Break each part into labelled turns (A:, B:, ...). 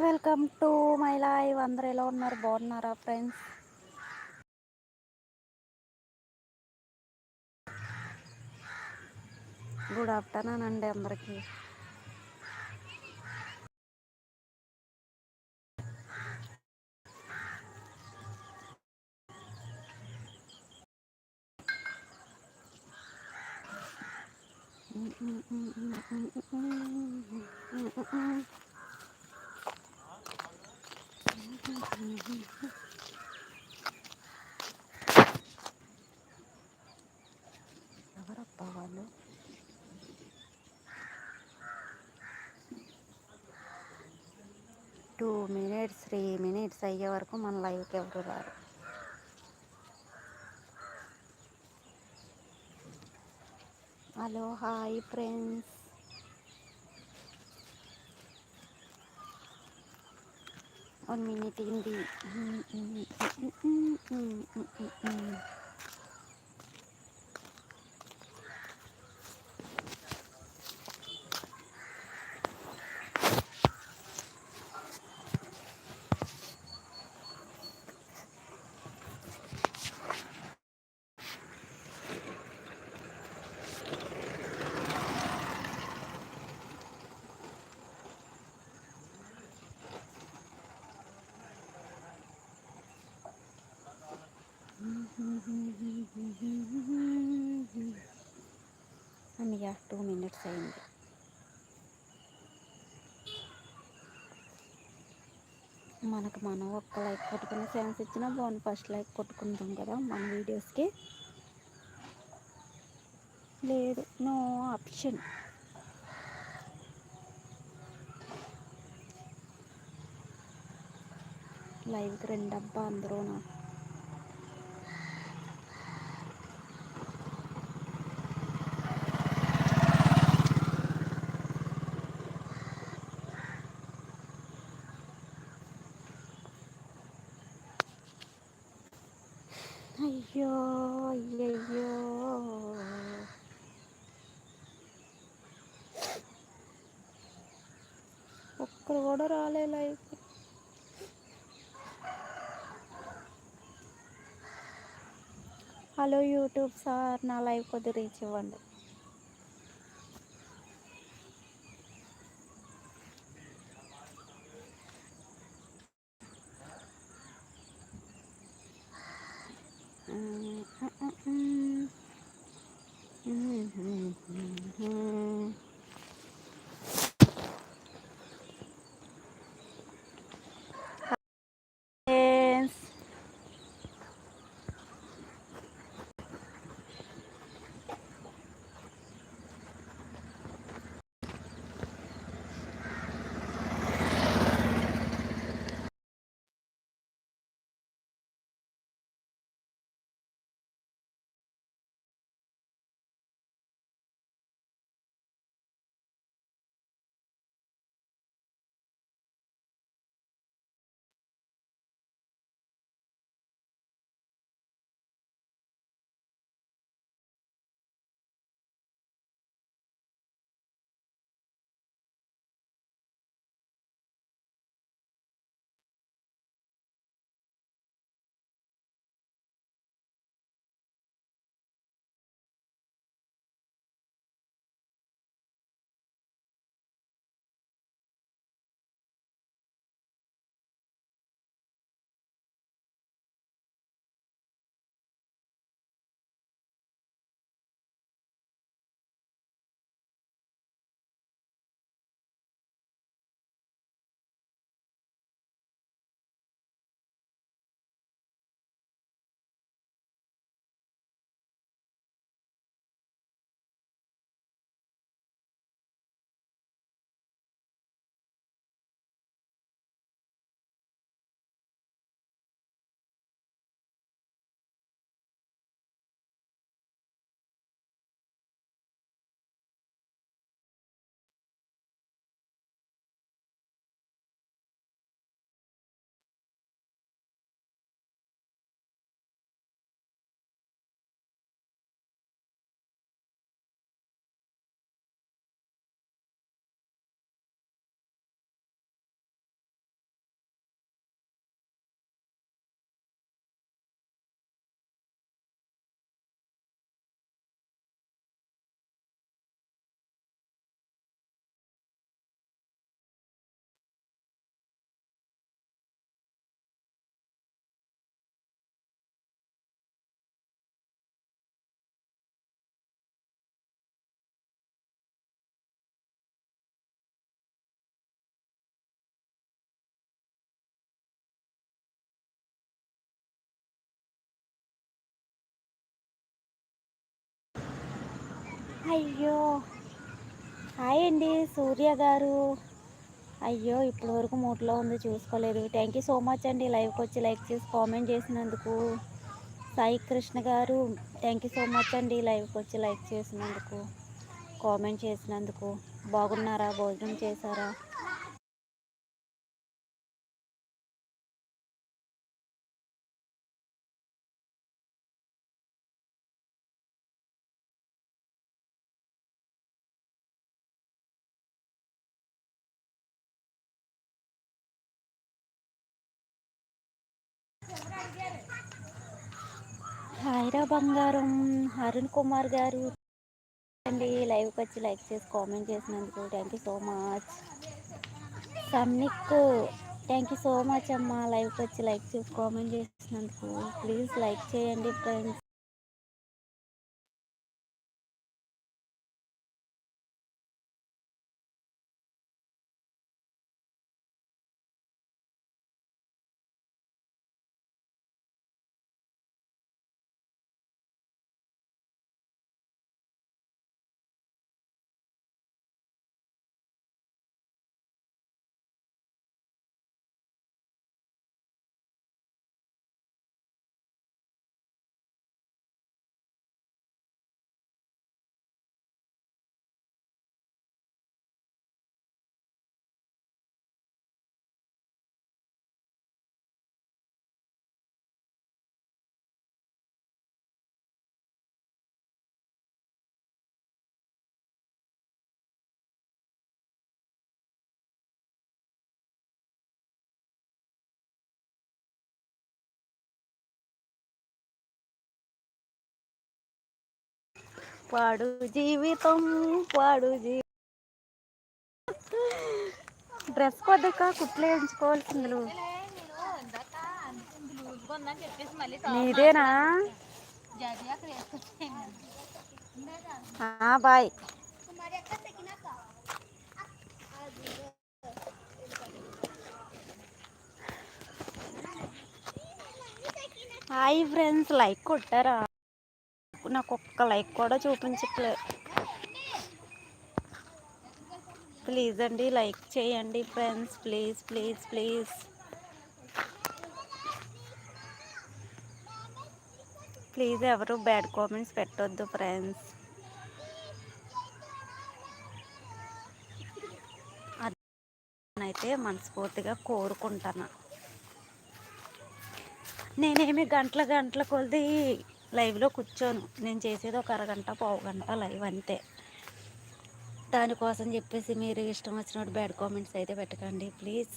A: Welcome to my live. అందరు ఎలా ఉన్నారు? బాగున్నారా ఫ్రెండ్స్? గుడ్ ఆఫ్టర్నూన్ అండి అందరికీ. ఎవరప్పా వాళ్ళు టూ మినిట్స్ త్రీ మినిట్స్ అయ్యే వరకు మన లైవ్కి ఎవరు రారు. Hello hi friends. One minute ఇంది అన్నయ్య టూ మినిట్స్ అయింది మనకు మనం ఒక్క లైక్ కొట్టుకునే ఛాన్స్ ఇచ్చినా బాగుంది ఫస్ట్ లైక్ కొట్టుకుంటాం కదా మన వీడియోస్కి లేదు నో ఆప్షన్ లైవ్కి రెండు అబ్బా అందరూ నాకు అయ్యో అయ్యయ్యో కూడా రాలే లైఫ్ హలో యూట్యూబ్ సార్ నా లైవ్ కొద్ది రీచ్ ఇవ్వండి. అయ్యో. హాయ్ అండి సూర్య గారు. అయ్యో ఇప్పటి వరకు మూట్లో ఉంది చూసుకోలేదు. థ్యాంక్ యూ సో మచ్ అండి లైవ్కి వచ్చి లైక్ చేసి కామెంట్ చేసినందుకు. సాయి కృష్ణ గారు థ్యాంక్ యూ సో మచ్ అండి లైవ్కి వచ్చి లైక్ చేసినందుకు కామెంట్ చేసినందుకు. బాగున్నారా? భోజనం చేశారా? హాయిరా బంగారం అరుణ్ కుమార్ గారు. అండి లైవ్కి వచ్చి లైక్ చేసి కామెంట్ చేసినందుకు థ్యాంక్ యూ సో మచ్ సమ్నిక్ థ్యాంక్ యూ సో మచ్ అమ్మ. లైవ్కి వచ్చి లైక్ చేసి కామెంట్ చేసినందుకు. ప్లీజ్ లైక్ చేయండి ఫ్రెండ్స్ పాడు జీవితం పాడు జీవి డ్రెస్ కొద్దక కుట్లు వేయించుకోవాల్సింది నువ్వు. నీదేనా? బాయ్. హాయ్ ఫ్రెండ్స్ లైక్ కొట్టారా? నాకు ఒక్క లైక్ కూడా చూపించట్లేదు. ప్లీజ్ అండి లైక్ చేయండి friends. Please please please. Please ఎవరు బ్యాడ్ కామెంట్స్ పెట్టొద్దు ఫ్రెండ్స్. అయితే మనస్ఫూర్తిగా కోరుకుంటాను. నేనేమి గంటల గంటల కొద్ది లైవ్లో కూర్చోను. నేను చేసేది ఒక అరగంట పావు గంట లైవ్ అంతే. దానికోసం చెప్పేసి మీరు ఇష్టం వచ్చినట్టు బ్యాడ్ కామెంట్స్ అయితే పెట్టకండి ప్లీజ్.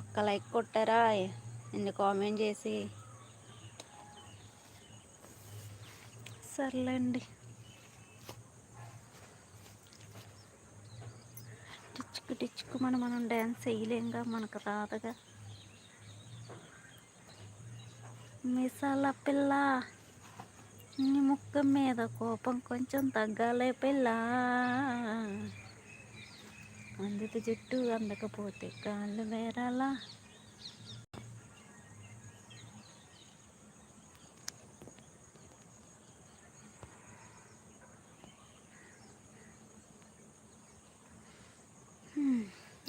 A: ఒక్క లైక్ కొట్టారా? ఎన్ని కామెంట్ చేసి? సర్లేండి. మనం మనం డ్యాన్స్ చేయలేంగా మనకు రాదుగా. మిసాల పిల్ల నీ ముక్క మీద కోపం కొంచెం తగ్గాలే పిల్ల. అందుకు జుట్టు అందకపోతే కాళ్ళు వేరాలా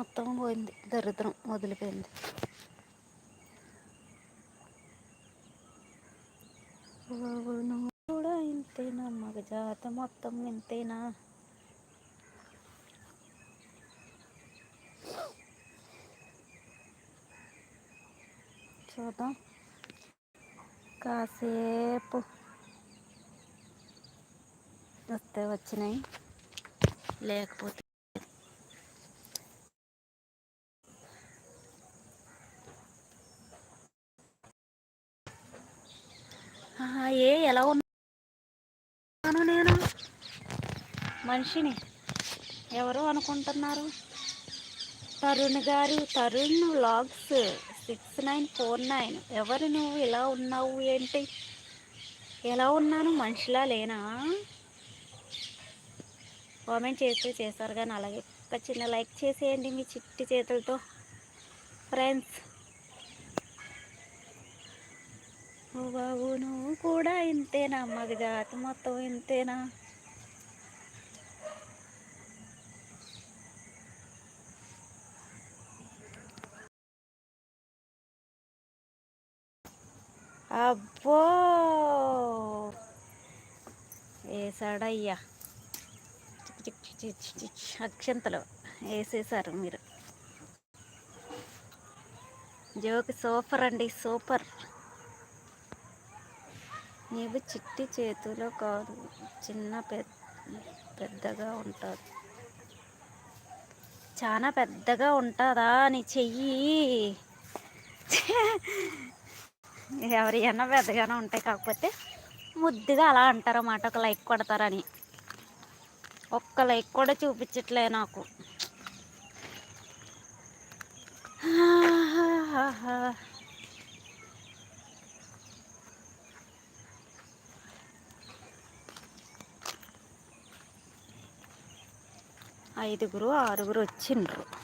A: మొత్తం పోయింది దరిద్రం వదిలిపోయింది కూడా ఇంతేనా? మగ జాత మొత్తం ఇంతేనా? చూద్దాం. కాసేపు వస్తే వచ్చినాయి. లేకపోతే ఏ ఎలా ఉన్నాను నేను మనిషిని ఎవరు అనుకుంటున్నారు? తరుణ్ గారు Tarun vlogs six nine four nine. ఎవరు నువ్వు? ఇలా ఉన్నావు ఏంటి? ఎలా ఉన్నాను? మనిషిలా లేనా? కామెంట్ చేస్తే చేస్తారు కానీ అలాగే ఒక చిన్న లైక్ చేసేయండి మీ చిట్టి చేతులతో. ఫ్రెండ్స్ ఓ బాబు నువ్వు కూడా ఇంతేనా? మగ జాతి మొత్తం ఇంతేనా? అబ్బో! వేసాడయ్యా చిక్ అక్షంతలు వేసేసారు మీరు. జోకి సూపర్ అండి సూపర్. నీవు చిట్టి చేతిలో కాదు చిన్న పెద్దగా ఉంటుంది చాలా పెద్దగా ఉంటుందా నీ చెయ్యి? ఎవరైనా పెద్దగానే ఉంటాయి కాకపోతే ముద్దుగా అలా అంటారు అన్నమాట. ఒక లైక్ కొడతారని. ఒక్క లైక్ కూడా చూపించట్లే నాకు. ఐదుగురు ఆరుగురు వచ్చిండ్రు.